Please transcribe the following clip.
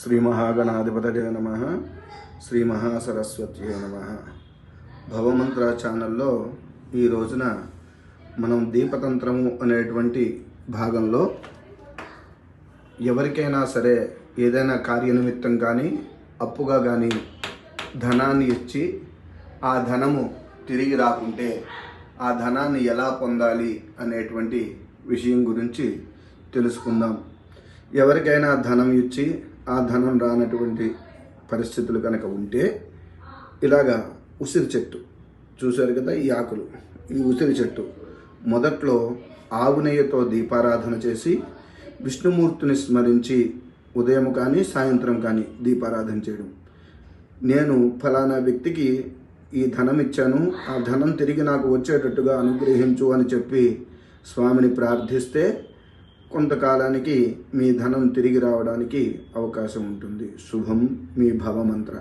శ్రీ మహాగణాధిపతయ నమ. శ్రీ మహాసరస్వత్యే నమ. భవమంత్ర ఛానల్లో ఈ రోజున మనం దీపతంత్రము అనేటువంటి భాగంలో ఎవరికైనా సరే ఏదైనా కార్యనిమిత్తం కానీ అప్పుగా కానీ ధనాన్ని ఇచ్చి ఆ ధనము తిరిగి రాకుంటే ఆ ధనాన్ని ఎలా పొందాలి అనేటువంటి విషయం గురించి తెలుసుకుందాం. ఎవరికైనా ధనం ఇచ్చి ఆ ధనం రానటువంటి పరిస్థితులు కనుక ఉంటే ఇలాగా ఉసిరి చెట్టు చూశారు కదా ఈ ఆకులు ఈ ఉసిరి చెట్టు. మొదట్లో ఆవు నెయ్యతో దీపారాధన చేసి విష్ణుమూర్తిని స్మరించి ఉదయం కానీ సాయంత్రం కానీ దీపారాధన చేయడం. నేను ఫలానా వ్యక్తికి ఈ ధనం ఇచ్చాను ఆ ధనం తిరిగి నాకు వచ్చేటట్టుగా అనుగ్రహించు అని చెప్పి స్వామిని ప్రార్థిస్తే కొంతకాలానికి మీ ధనం తిరిగి రావడానికి అవకాశం ఉంటుంది. శుభం మీ భవమంత్ర.